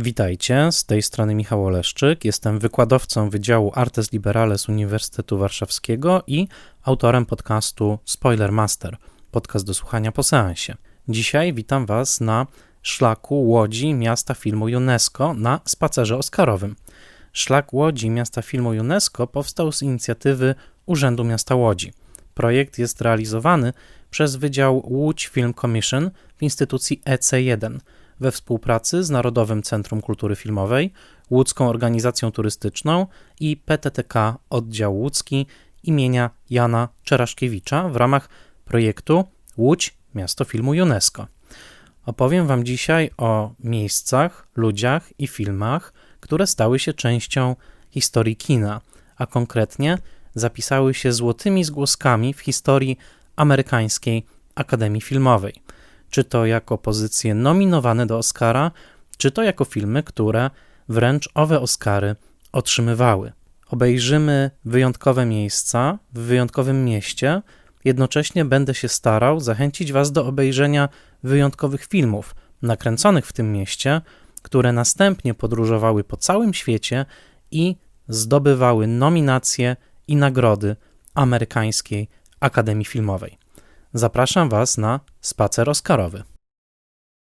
Witajcie, z tej strony Michał Oleszczyk. Jestem wykładowcą Wydziału Artes Liberales Uniwersytetu Warszawskiego i autorem podcastu Spoiler Master, podcast do słuchania po seansie. Dzisiaj witam Was na szlaku Łodzi Miasta Filmu UNESCO na spacerze oscarowym. Szlak Łodzi Miasta Filmu UNESCO powstał z inicjatywy Urzędu Miasta Łodzi. Projekt jest realizowany przez Wydział Łódź Film Commission w instytucji EC1 we współpracy z Narodowym Centrum Kultury Filmowej, Łódzką Organizacją Turystyczną i PTTK Oddział Łódzki imienia Jana Czeraszkiewicza w ramach projektu Łódź Miasto Filmu UNESCO. Opowiem Wam dzisiaj o miejscach, ludziach i filmach, które stały się częścią historii kina, a konkretnie zapisały się złotymi zgłoskami w historii amerykańskiej Akademii Filmowej – czy to jako pozycje nominowane do Oscara, czy to jako filmy, które wręcz owe Oscary otrzymywały. Obejrzymy wyjątkowe miejsca w wyjątkowym mieście, jednocześnie będę się starał zachęcić Was do obejrzenia wyjątkowych filmów nakręconych w tym mieście, które następnie podróżowały po całym świecie i zdobywały nominacje i nagrody amerykańskiej Akademii Filmowej. Zapraszam Was na spacer Oscarowy.